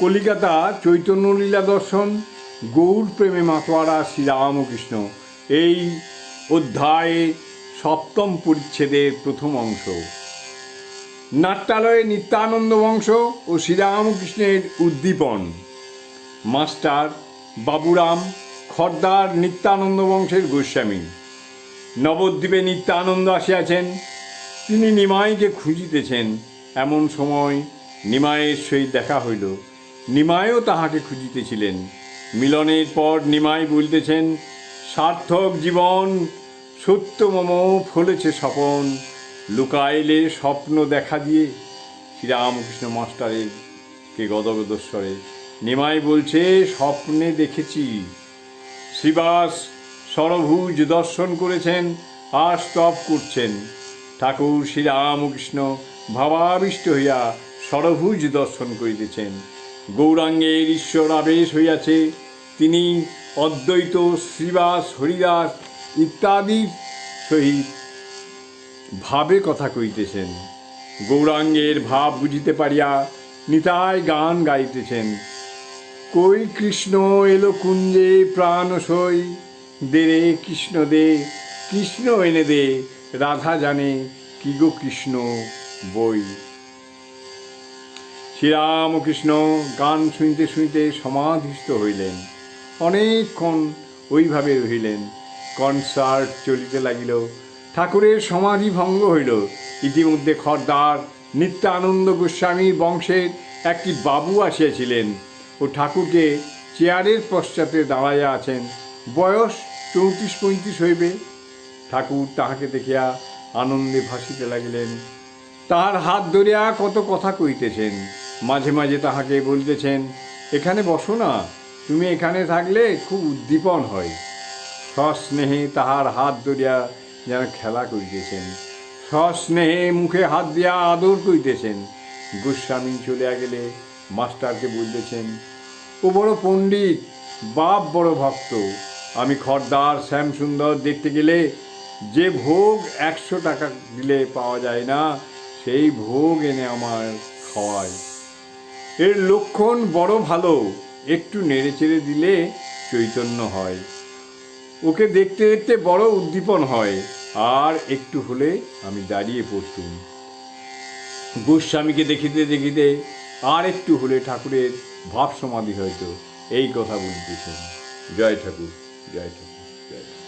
কলিকাতা চৈতন্যলীলা দর্শন, গৌর প্রেমে মাতোয়ারা শ্রীরামকৃষ্ণ। এই অধ্যায়ে সপ্তম পরিচ্ছেদের প্রথম অংশ। নাট্যালয়ে নিত্যানন্দ বংশ ও শ্রীরামকৃষ্ণের উদ্দীপন। মাস্টার বাবুরাম খর্দার নিত্যানন্দ বংশের গোস্বামী। নবদ্বীপে নিত্যানন্দ আসিয়াছেন। তিনি নিমাইকে খুঁজিতেছেন। এমন সময় নিমাইয়ের সহিত দেখা হইল। নিমাইও তাহাকে খুঁজিতেছিলেন। মিলনের পর নিমাই বলিতেছেন, সার্থক জীবন, সত্য মম ফলেছে স্বপন, লুকাইলে স্বপ্ন দেখা দিয়ে শ্রীরামকৃষ্ণ মাস্টারের কে গদগদস্বরে। নিমাই বলছে, স্বপ্নে দেখেছি। শ্রীবাস সরভুজ দর্শন করেছেন, আর স্তব করছেন। ঠাকুর শ্রীরামকৃষ্ণ ভাবাবিষ্ট হইয়া সরভুজ দর্শন করিতেছেন। গৌরাঙ্গের ঈশ্বর আবেশ হইয়াছে। তিনি অদ্বৈত, শ্রীবাস, হরিদাস ইত্যাদির সহিত ভাবে কথা কইতেছেন। গৌরাঙ্গের ভাব বুঝিতে পারিয়া নিতায় গান গাইতেছেন। কই কৃষ্ণ, এলো কুঞ্জে প্রাণ সই? দে রে কৃষ্ণ দে, কৃষ্ণ এনে দে, রাধা জানে কি গো কৃষ্ণ বই? শ্রীরামকৃষ্ণ গান শুনতে শুনতে সমাধিস্থ হইলেন। অনেকক্ষণ ওইভাবে রহিলেন। কনসার্ট চলিতে লাগিল। ঠাকুরের সমাধি ভঙ্গ হইল। ইতিমধ্যে খর্দার নিত্যানন্দ গোস্বামীর বংশের একটি বাবু আসিয়াছিলেন ও ঠাকুরকে চেয়ারের পশ্চাতে দাঁড়াইয়া আছেন। বয়স চৌত্রিশ পঁয়ত্রিশ হইবে। ঠাকুর তাহাকে দেখিয়া আনন্দে ভাসিতে লাগিলেন। তাহার হাত ধরিয়া কত কথা কইতেছেন। মাঝে মাঝে তাহাকে বলিতেছেন, এখানে বসো না, তুমি এখানে থাকলে খুব উদ্দীপন হয়। সস্নেহে তাহার হাত ধরিয়া যেন খেলা করিতেছেন। সস্নেহে মুখে হাত দিয়া আদর করিতেছেন। গোস্বামী চলিয়া গেলে মাস্টারকে বলতেছেন, ও বড় পণ্ডিত, বাপ বড় ভক্ত, আমি খর্দার শ্যামসুন্দর দেখতে গেলে যে ভোগ একশো টাকা দিলে পাওয়া যায় না, সেই ভোগ এনে আমার খাওয়ায়। এর লক্ষণ বড় ভালো। একটু নেড়ে চেড়ে দিলে চৈতন্য হয়। ওকে দেখতে দেখতে বড় উদ্দীপন হয়। আর একটু হলে আমি দাঁড়িয়ে পড়তুম। গোস্বামীকে দেখিতে দেখিতে আর একটু হলে ঠাকুরের ভাব সমাধি হয়তো এই কথা বলিতেছেন। জয় ঠাকুর জয় ঠাকুর।